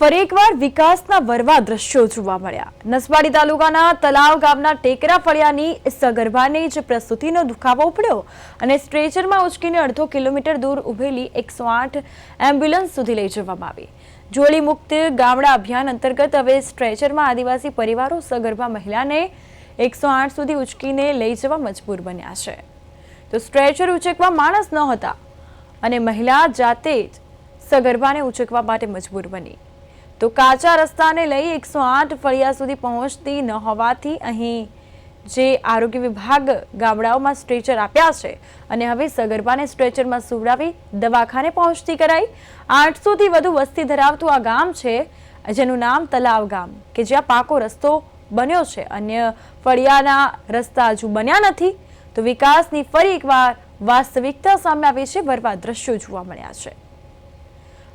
ફરી એકવાર વિકાસના વરવા દ્રશ્યો જોવા મળ્યા. નસવાડી તાલુકાના તલાવ ગામના ટેકરા ફળિયાની સગર્ભાને જ પ્રસૂતિનો દુખાવો ઉપડ્યો અને સ્ટ્રેચરમાં ઉચકીને અડધો કિલોમીટર દૂર ઉભેલી એકસો આઠ એમ્બ્યુલન્સ સુધી લઈ જવામાં આવી. જોડી મુક્ત ગામડા અભિયાન અંતર્ગત હવે સ્ટ્રેચરમાં આદિવાસી પરિવારો સગર્ભા મહિલાને એકસો આઠ સુધી ઉચકીને લઈ જવા મજબૂર બન્યા છે. તો સ્ટ્રેચર ઉચકવા માણસ ન હતા અને મહિલા જાતે જ સગર્ભાને ઉચકવા માટે મજબૂર બની. તો કાચા રસ્તાને લઈ એકસો આઠ ફળિયા સુધી પહોંચતી ન હોવાથી અહીં જે આરોગ્ય વિભાગ ગામડાઓમાં સ્ટ્રેચર આપ્યા છે અને હવે સગર્ભાને સ્ટ્રેચરમાં સુવડાવી દવાખાને પહોંચતી કરાઈ. આઠસોથી વધુ વસ્તી ધરાવતું આ ગામ છે, જેનું નામ તલાવ ગામ, કે જ્યાં પાકો રસ્તો બન્યો છે. અન્ય ફળિયાના રસ્તા હજુ બન્યા નથી, તો વિકાસની ફરી એકવાર વાસ્તવિકતા સામે આવી છે. વરવા દ્રશ્યો જોવા મળ્યા છે.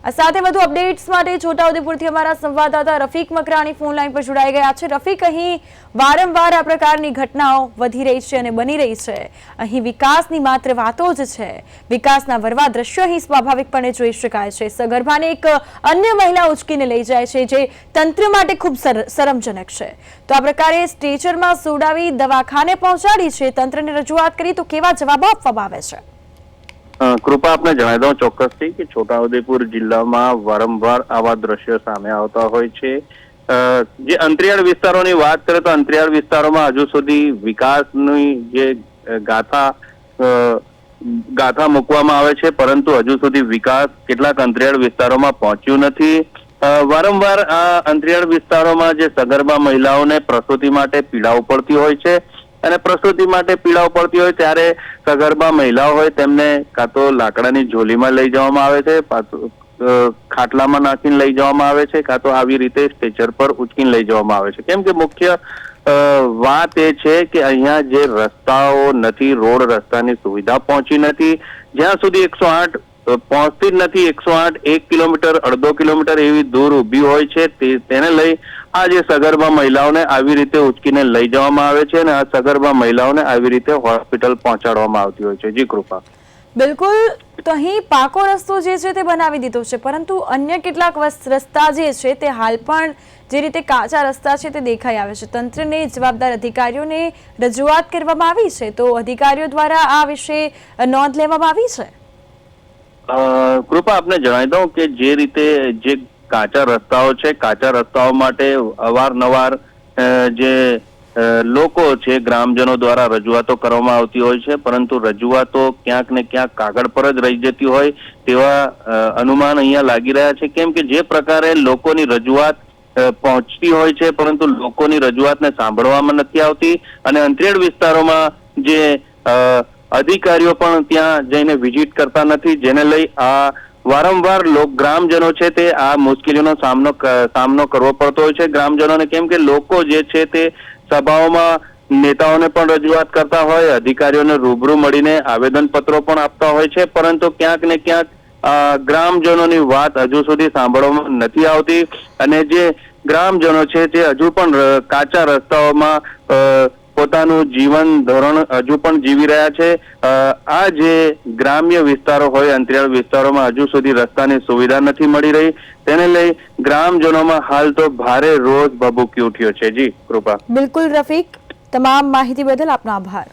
આ સાથે વધુ અપડેટ્સ માટે છોટાઉદેપુરથી અમારા સંવાદદાતા રફીક મકરાણી ફોન લાઈન પર જોડાઈ ગયા છે. રફીક, અહીં વારંવાર આ પ્રકારની ઘટનાઓ વધી રહી છે અને બની રહી છે. અહીં વિકાસની માત્ર વાતો જ છે. વિકાસના વરવા દ્રશ્યો અહીં સ્વાભાવિકપણે જોઈ શકાય છે. સગર્ભાને એક અન્ય મહિલા ઉચકીને લઈ જાય છે, જે તંત્ર માટે ખૂબ શરમજનક છે. તો આ પ્રકારે સ્ટેચરમાં સોડાવી દવાખાને પહોંચાડી છે. તંત્રને રજૂઆત કરી તો કેવા જવાબો આપવામાં આવે છે? કૃપા આપને જણાવી દઉં ચોક્કસથી કે છોટાઉદેપુર જિલ્લામાં વારંવાર આવા દ્રશ્યો સામે આવતા હોય છે. જે અંતરિયાળ વિસ્તારોની વાત કરીએ તો અંતરિયાળ વિસ્તારોમાં હજુ સુધી વિકાસની જે ગાથા ગાથા મૂકવામાં આવે છે, પરંતુ હજુ સુધી વિકાસ કેટલાક અંતરિયાળ વિસ્તારોમાં પહોંચ્યું નથી. વારંવાર આ અંતરિયાળ વિસ્તારોમાં જે સગર્ભા મહિલાઓને પ્રસૂતિ માટે પીડાઓ પડતી હોય છે. અને પ્રસૂતિ માટે પીડાઓ પડતી હોય ત્યારે સગર્ભા મહિલાઓ હોય તેમને કાં તો લાકડાની ઝોલીમાં લઈ જવામાં આવે છે ખાટલામાં નાખીને લઈ જવામાં આવે છે, કાં તો આવી રીતે સ્ટેચર પર ઉચકીને લઈ જવામાં આવે છે. કેમ કે મુખ્ય વાત એ છે કે અહીંયા જે રસ્તાઓ નથી, રોડ રસ્તાની સુવિધા પહોંચી નથી, જ્યાં સુધી એકસો આઠ પહોંચતી જ નથી, એકસો આઠ એક કિલોમીટર, અડધો કિલોમીટર એવી દૂર ઊભી હોય છે તેને લઈ આ જે સગર્ભા મહિલાઓને આવી રીતે ઉચકીને લઈ જવામાં આવે છે અને આ સગર્ભા મહિલાઓને આવી રીતે હોસ્પિટલ પહોંચાડવામાં આવતી હોય છે. જી કૃપા. બિલકુલ. તો અહીં પાકો રસ્તો જે છે તે બનાવી દીધો છે પરંતુ અન્ય કેટલાક રસ્તા જે છે તે હાલ પણ જે રીતે કાચા રસ્તા છે તે દેખાઈ આવે છે. તંત્રને જવાબદાર અધિકારીઓને રજૂઆત કરવામાં આવી છે? તો અધિકારીઓ દ્વારા આ વિશે નોંધ લેવામાં આવી છે? કૃપા આપને જણાવી દઉં કે જે રીતે જે કાચા રસ્તાઓ છે. કાચા રસ્તાઓ માટે અવારનવાર જે લોકો છે, ગ્રામજનો દ્વારા રજૂઆતો કરવામાં આવતી હોય છે. પરંતુ રજૂઆતો ક્યાંક ને ક્યાંક કાગળ પર જ રહી જતી હોય તેવા અનુમાન અહીંયા લાગી રહ્યા છે. કેમ કે જે પ્રકારે લોકોની રજૂઆત પહોંચતી હોય છે, પરંતુ લોકોની રજૂઆતને સાંભળવામાં નથી આવતી અને અંતરિયાળ વિસ્તારોમાં જે અધિકારીઓ પણ ત્યાં જઈને વિઝિટ કરતા નથી, જેને લઈ આ વારંવાર લોક ગ્રામજનો છે તે આ મુશ્કેલીનો સામનો સામનો કરવો પડતો હોય છે. ગ્રામજનોને કેમ કે લોકો જે છે તે સભાઓમાં નેતાઓને પણ રજૂઆત કરતા હોય, અધિકારીઓને રૂબરૂ મળીને આવેદન પત્રો પણ આપતા હોય છે. પરંતુ ક્યાંક ને ક્યાંક ગ્રામજનોની વાત હજુ સુધી સાંભળવામાં નથી આવતી. અને જે ગ્રામજનો છે તે હજુ પણ કાચા રસ્તાઓમાં પોતાનું જીવન ધોરણ હજુ પણ જીવી રહ્યા છે. આ જે ગ્રામ્ય વિસ્તારો હોય, અંતરિયાળ વિસ્તારોમાં હજુ સુધી રસ્તાની સુવિધા નથી મળી રહી. તેને લઈ ગ્રામજનોમાં હાલ તો ભારે રોષ ભભૂકી ઉઠ્યો છે. જી, કૃપા. બિલકુલ, રફીક. તમામ માહિતી બદલ આપનો આભાર.